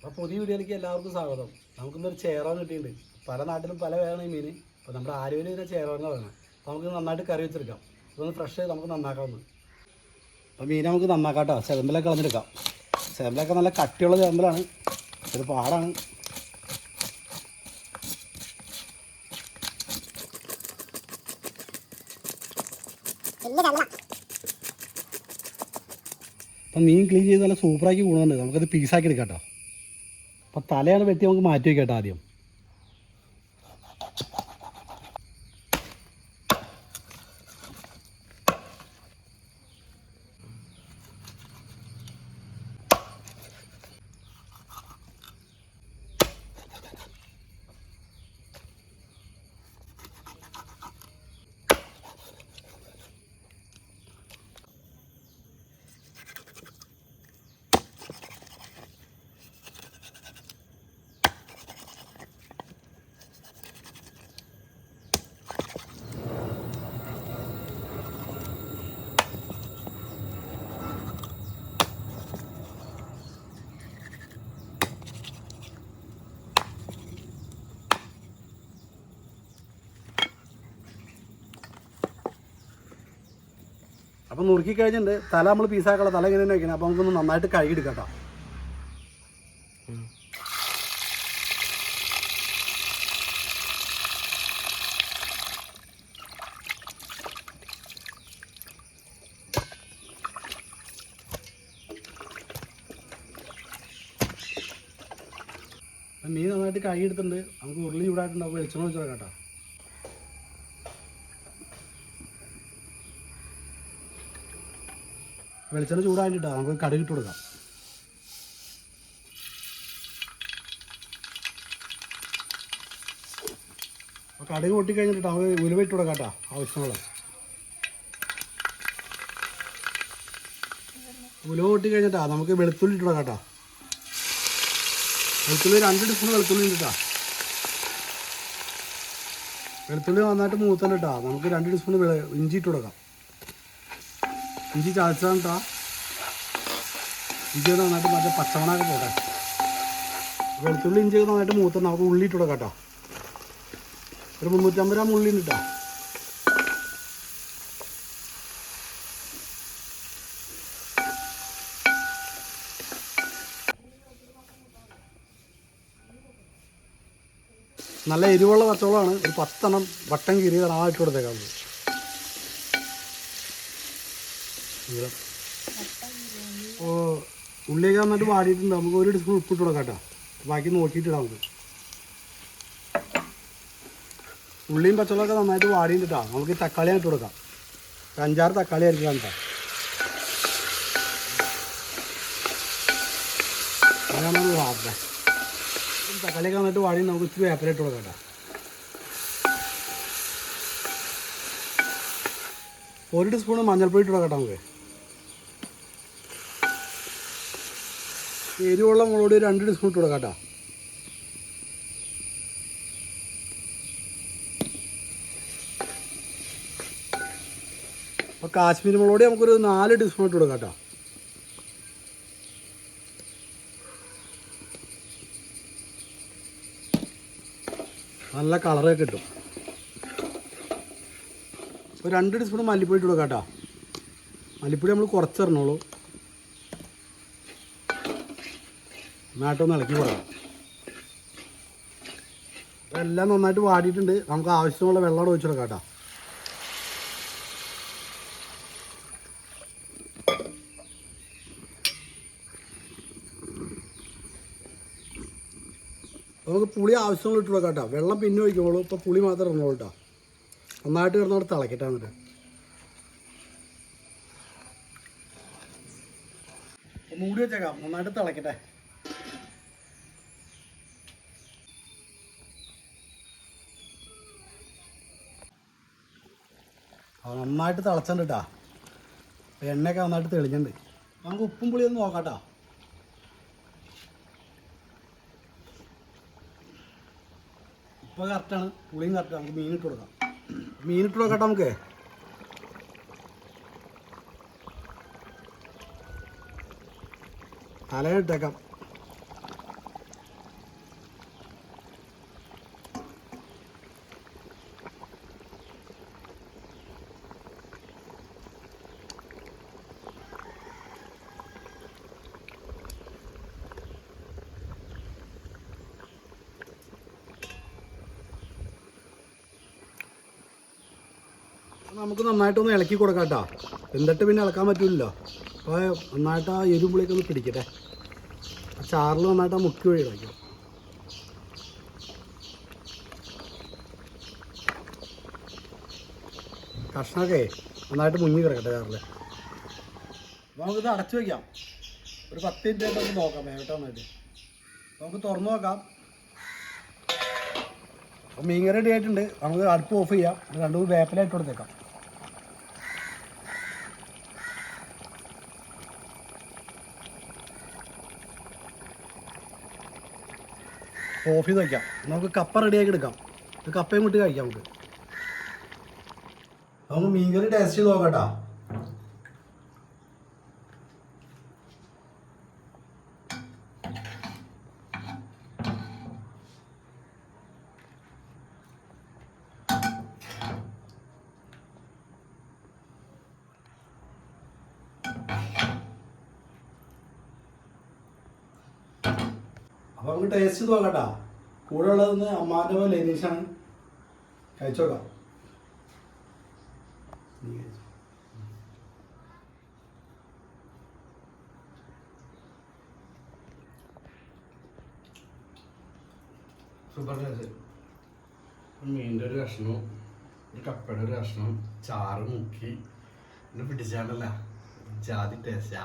അപ്പോൾ പുതിയ വീഡിയോയിലേക്ക് എല്ലാവർക്കും സ്വാഗതം. നമുക്കിന്നൊരു ചേറോ കിട്ടിയിട്ടുണ്ട്. പല നാട്ടിലും പല വേണം ഈ മീൻ അപ്പോൾ നമ്മുടെ ആരോഗ്യം ഇതിനെ ചേറാന്ന് പറയുന്നത്. അപ്പോൾ നമുക്ക് നന്നായിട്ട് കറി വെച്ചെടുക്കാം. ഇതൊന്ന് ഫ്രഷ് നമുക്ക് നന്നാക്കാവുന്നു. അപ്പോൾ മീൻ നമുക്ക് നന്നാക്കാം കേട്ടോ ചെമ്പലൊക്കെ കളഞ്ഞെടുക്കാം. ചെമ്പലൊക്കെ നല്ല കട്ടിയുള്ള ചെമ്പലാണ്. ഇത് പാടാണ്. അപ്പം മീൻ ക്ലീൻ ചെയ്ത് നല്ല സൂപ്പറാക്കി കൂടുന്നുണ്ട് നമുക്കത് പീസാക്കി എടുക്കാം കേട്ടോ അപ്പം തലയാണ് വെട്ടി നമുക്ക് മാറ്റി വയ്ക്കട്ടെ ആദ്യം. അപ്പം നുറുക്കി കഴിഞ്ഞിട്ട് തല നമ്മൾ പീസാക്കുള്ള തല ഇങ്ങനെ തന്നെ വയ്ക്കണം അപ്പോൾ നമുക്കൊന്ന് നന്നായിട്ട് കഴുകിയെടുക്കാം കേട്ടോ മീൻ നന്നായിട്ട് കഴുകിയെടുത്തിട്ടുണ്ട്. നമുക്ക് ഉരുളി ചൂടായിട്ടുണ്ടാവും. വെളിച്ചെണ്ണ വെച്ചോ കേട്ടോ. വെളിച്ചെണ്ണ ചൂടായിട്ടാ നമുക്ക് കടുക് ഇട്ട് കൊടുക്കാം. കടുക് പൊട്ടി കഴിഞ്ഞിട്ട് നമുക്ക് ഉലുവയിട്ട് കൊടുക്കാം കേട്ടോ ആവശ്യമുള്ള ഉലുവ പൊട്ടി കഴിഞ്ഞിട്ടാ നമുക്ക് വെളുത്തുള്ളി ഇട്ട് കൊടുക്കാം കേട്ടോ. വെളുത്തുള്ളി രണ്ട് ടീസ്പൂൺ വെളുത്തുള്ളി ഉണ്ട് വെളുത്തുള്ളി നന്നായിട്ട് മൂത്തണ്ട് കേട്ടോ. നമുക്ക് രണ്ട് ടീസ്പൂൺ ഇഞ്ചി ഇട്ട് കൊടുക്കാം. ഇഞ്ചി ചതച്ചാണ് കേട്ടോ ഇഞ്ചി നന്നായിട്ട് മറ്റേ പച്ചമണൊക്കെ പോട്ടെ. വെളുത്തുള്ളി ഇഞ്ചി നന്നായിട്ട് മൂത്ത നമുക്ക് ഉള്ളി ഇട്ട് കേട്ടോ ഒരു മുന്നൂറ്റമ്പത് ഗ്രാം ഉള്ളി കേട്ടോ നല്ല എരിവുള്ള പച്ചവളമാണ് ഒരു പത്തെണ്ണം വട്ടം കീറിയതാണ് ആ ഇട്ട് കൊടുത്തേക്കാം ഓ ഉള്ളിലേക്ക് നന്നായിട്ട് വാടിയിട്ടുണ്ട്. നമുക്ക് ഒരു ടീസ്പൂൺ ഉപ്പ് ഇട്ട് കൊടുക്കാം കേട്ടോ. ബാക്കി നോക്കിയിട്ടിടാം നമുക്ക്. ഉള്ളിയും പച്ചമുളകൊക്കെ നന്നായിട്ട് വാടിയിട്ടുണ്ട് കേട്ടോ. നമുക്ക് തക്കാളി ഇട്ട് കൊടുക്കാം. അഞ്ചാറ് തക്കാളി ആയിരിക്കാം കേട്ടോ. അതാണ് വാർത്ത തക്കാളിയൊക്കെ നന്നായിട്ട് വാടി നമുക്ക് ഇച്ചിരി വേപ്പില ഇട്ട് കൊടുക്കാം കേട്ടോ. ഒരു ടീസ്പൂൺ മഞ്ഞൾപ്പൊടി ഇട്ട് കൊടുക്കാം നമുക്ക്. എരിവുള്ള മുളക് രണ്ട് ടീസ്പൂൺ ഇട്ട് കൊടുക്കാം കേട്ടോ. അപ്പോൾ കാശ്മീരി മുളക് നമുക്കൊരു നാല് ടീസ്പൂൺ ഇട്ട് കൊടുക്കാം കേട്ടോ. നല്ല കളറൊക്കെ കിട്ടും. ഒരു രണ്ട് ടീസ്പൂൺ മല്ലിപ്പൊടി ഇട്ട് കൊടുക്കാം കേട്ടോ. മല്ലിപ്പൊടി നമ്മൾ കുറച്ചിറങ്ങുള്ളൂ നന്നായിട്ടൊന്ന് ഇളക്കി കൊടുക്കാം എല്ലാം നന്നായിട്ട് വാടിയിട്ടുണ്ട്. നമുക്ക് ആവശ്യമുള്ള വെള്ളം അവിടെ ഒഴിച്ചു കൊടുക്കാം കേട്ടോ. നമുക്ക് പുളി ആവശ്യമുള്ള ഇട്ട് കൊടുക്കാം കേട്ടോ. വെള്ളം പിന്നെ ഒഴിക്കുള്ളൂ ഇപ്പോൾ പുളി മാത്രം ഇറങ്ങുള്ളൂ കേട്ടോ. നന്നായിട്ട് കിടന്നവിടെ തിളക്കട്ടെ എന്നിട്ട്. മൂടി വെച്ചേക്കാം. നന്നായിട്ട് തിളക്കട്ടെ. നന്നായിട്ട് തിളച്ചിട്ടുണ്ട് കേട്ടോ എണ്ണയൊക്കെ നന്നായിട്ട് തെളിഞ്ഞിട്ടുണ്ട്. നമുക്ക് ഉപ്പും പുളിയൊന്ന് നോക്കാം കേട്ടോ ഉപ്പ് കറക്റ്റാണ് പുളിയും കറക്റ്റാണ് നമുക്ക് മീനിട്ട് കൊടുക്കാം. മീനിട്ട് കൊടുക്കാം നമുക്ക്. തലയിട്ടേക്കാം നമുക്ക് നന്നായിട്ടൊന്ന് ഇളക്കി കൊടുക്കാം കേട്ടോ. എന്നിട്ട് പിന്നെ ഇളക്കാൻ പറ്റില്ലല്ലോ അപ്പോൾ നന്നായിട്ട് ആ എരുമ്പുളിയൊക്കെ ഒന്ന് പിടിക്കട്ടെ. ചാറിൽ നന്നായിട്ട് ആ മുക്കി വഴി ഇളക്കാം കഷ്ണമൊക്കെ നന്നായിട്ട് മുങ്ങി കിടക്കട്ടെ ചാറിൽ നമുക്കിത് അടച്ചു വയ്ക്കാം ഒരു പത്ത് മിനിറ്റ് ആയിട്ട് നമുക്ക് നോക്കാം വേട്ട നന്നായിട്ട്. നമുക്ക് തുറന്നു നോക്കാം. മീൻ കറി റെഡി ആയിട്ടുണ്ട്. നമുക്ക് അടുപ്പ് ഓഫ് ചെയ്യാം. രണ്ടു മൂന്ന് വേപ്പിലായിട്ട് കൊടുത്തേക്കാം. ചെയ്ത് വയ്ക്കാം നമുക്ക് കപ്പ റെഡിയാക്കി എടുക്കാം. കപ്പയും കൂട്ടി കഴിക്കാം നമുക്ക്. നമുക്ക് മീൻകറി ടേസ്റ്റ് ചെയ്ത് നോക്കട്ടാ അപ്പൊ നമുക്ക് ടേസ്റ്റ് ചെയ്ത് നോക്കട്ടാ. കൂടെ ഉള്ളതെന്ന് അമ്മാന്റെ പോലെ ലെനീഷാണ് കഴിച്ചോക്കാം. സൂപ്പർ ഒരു കഷ്ണവും ഒരു കപ്പയുടെ ഒരു കഷ്ണവും ചാറ് മുക്കി പിന്നെ പിടിച്ചാണ്ടല്ല. ജാതി ടേസ്റ്റാ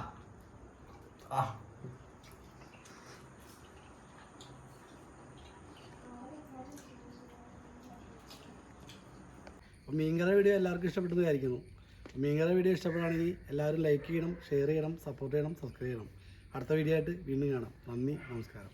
ആ. അപ്പോൾ മീൻകറി വീഡിയോ എല്ലാവർക്കും ഇഷ്ടപ്പെട്ടെന്ന് വിചാരിക്കുന്നു. മീൻകറി വീഡിയോ ഇഷ്ടപ്പെടുകയാണെങ്കിൽ എല്ലാവരും ലൈക്ക് ചെയ്യണം ഷെയർ ചെയ്യണം സപ്പോർട്ട് ചെയ്യണം സബ്സ്ക്രൈബ് ചെയ്യണം. അടുത്ത വീഡിയോ ആയിട്ട് വീണ്ടും കാണാം. നന്ദി നമസ്കാരം.